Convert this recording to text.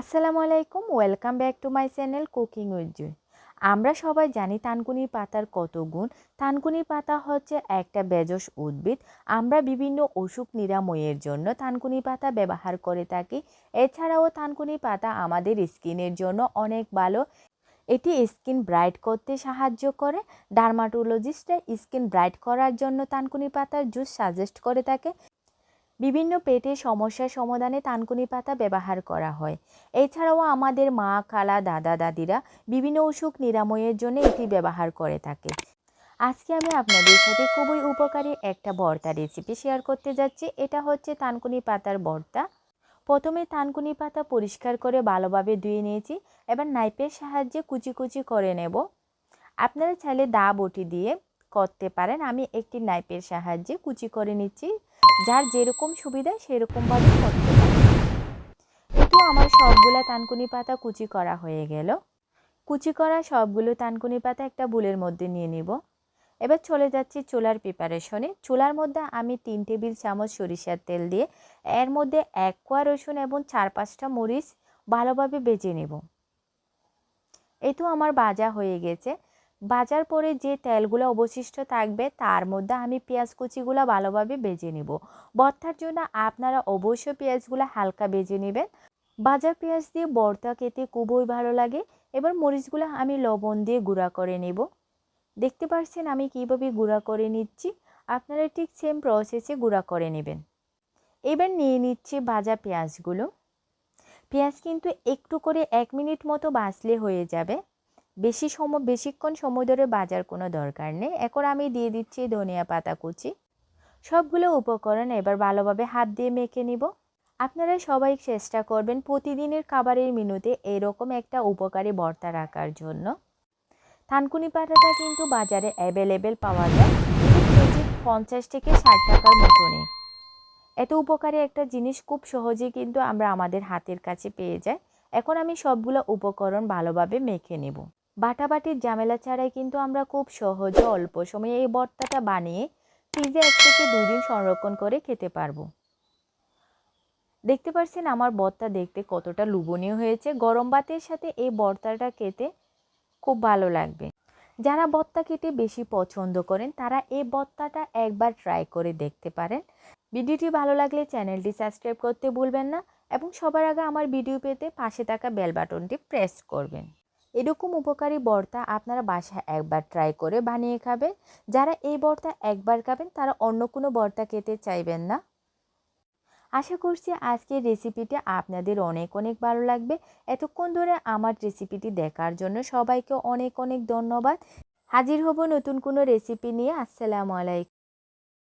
আসসালামু আলাইকুম, welcome back to my channel cooking with আমরা সবাই জানি তানকুনি পাতার কত গুণ। তানকুনি পাতা হচ্ছে একটা বেজস উদ্ভিদ। আমরা বিভিন্ন অসুখ নিরাময়ের জন্য তানকুনি পাতা ব্যবহার করে থাকি। এছাড়াও তানকুনি পাতা আমাদের স্কিনের জন্য অনেক ভালো। এটি স্কিন ব্রাইট করতে সাহায্য করে। ডার্মাটোলজিস্টরা স্কিন ব্রাইট করার জন্য তানকুনি পাতার জুস সাজেস্ট করে থাকে। বিভিন্ন পেটের সমস্যার সমাধানে তানকুনি পাতা ব্যবহার করা হয়। এছাড়াও আমাদের মা, খালা, দাদা, দাদিরা বিভিন্ন অসুখ নিরাময়ের জন্য এটি ব্যবহার করে থাকে। আজকে আমি আপনাদের সাথে খুবই উপকারী একটা ভর্তা রেসিপি শেয়ার করতে যাচ্ছি। এটা হচ্ছে তানকুনি পাতার ভর্তা। প্রথমে তানকুনি পাতা পরিষ্কার করে ভালোভাবে ধুয়ে নিয়েছি। এবার নাইপের সাহায্যে কুচি কুচি করে নেব। আপনারা চাইলে দা বটি দিয়ে করতে পারেন। আমি একটি নাইপের সাহায্যে কুচি করে নিচ্ছি। যার যেরকম সুবিধা সেরকমভাবে করতে পারেন। আমার সবগুলো তানকুনি পাতা কুচি করা হয়ে গেল। কুচি করা সবগুলো তানকুনি পাতা একটা বুলের মধ্যে নিয়ে নিব। এবার চলে যাচ্ছি চুলার প্রিপারেশনে চুলার মধ্যে আমি তিন টেবিল চামচ সরিষার তেল দিয়ে এর মধ্যে এক কোয়া রসুন এবং চার পাঁচটা মরিচ ভালোভাবে বেজে নেব। এই তো আমার বাজা হয়ে গেছে। বাজার পরে যে তেলগুলো অবশিষ্ট থাকবে, তার মধ্যে আমি পেঁয়াজ কুচিগুলো ভালোভাবে বেজে নিব। ভর্তার জন্য আপনারা অবশ্যই পেঁয়াজগুলো হালকা বেজে নেবেন। বাজার পেঁয়াজ দিয়ে ভর্তা খেতে খুবই ভালো লাগে এবার মরিচগুলো আমি লবণ দিয়ে গুঁড়া করে নেব। দেখতে পাচ্ছেন আমি কীভাবে গুঁড়া করে নিচ্ছি? আপনারা ঠিক সেম প্রসেসে গুঁড়া করে নেবেন। এবার নিয়ে নিচ্ছি ভাজা পেঁয়াজগুলো। পেঁয়াজ কিন্তু একটু করে এক মিনিট মতো বাঁচলে হয়ে যাবে। বেশি সময়, বেশিক্ষণ সময় ধরে বাজার কোনো দরকার নেই। এখন আমি দিয়ে দিচ্ছি ধনিয়া পাতা কুচি। সবগুলো উপকরণ এবার ভালোভাবে হাত দিয়ে মেখে নিব। আপনারা সবাই চেষ্টা করবেন প্রতিদিনের খাবারের মেনুতে এরকম একটা উপকারী বর্তা রাখার জন্য। থানকুনি পাতাটা কিন্তু বাজারে অ্যাভেলেবেল পাওয়া যায়। কেজি পঞ্চাশ থেকে ষাট টাকার মতো নেই এত উপকারী একটা জিনিস খুব সহজে কিন্তু আমরা আমাদের হাতের কাছে পেয়ে যাই। এখন আমি সবগুলো উপকরণ ভালোভাবে মেখে নেব। বাটাবাটির ঝামেলা ছাড়াই কিন্তু আমরা খুব সহজে অল্প সময়ে এই ভর্তাটা বানিয়ে ফ্রিজে এক থেকে দুই দিন সংরক্ষণ করে খেতে পারব। দেখতে পাচ্ছেন আমার ভর্তা দেখতে কতটা লুবনীয় হয়েছে। গরম ভাতের সাথে এই ভর্তাটা খেতে খুব ভালো লাগবে। যারা ভর্তা খেতে বেশি পছন্দ করেন, তারা এই ভর্তাটা একবার ট্রাই করে দেখতে পারেন। ভিডিওটি ভালো লাগলে চ্যানেলটি সাবস্ক্রাইব করতে ভুলবেন না এবং সবার আগে আমার ভিডিও পেতে পাশে থাকা বেল বাটনটি প্রেস করবেন। এরকম উপকারী বর্তা আপনারা বাসায় একবার ট্রাই করে বানিয়ে খাবেন। যারা এই বর্তা একবার খাবেন, তারা অন্য কোনো বর্তা খেতে চাইবেন না। আশা করছি আজকের রেসিপিটি আপনাদের অনেক অনেক ভালো লাগবে। এতক্ষণ ধরে আমার রেসিপিটি দেখার জন্য সবাইকে অনেক অনেক ধন্যবাদ। হাজির হব নতুন কোনো রেসিপি নিয়ে। আসসালামু আলাইকুম।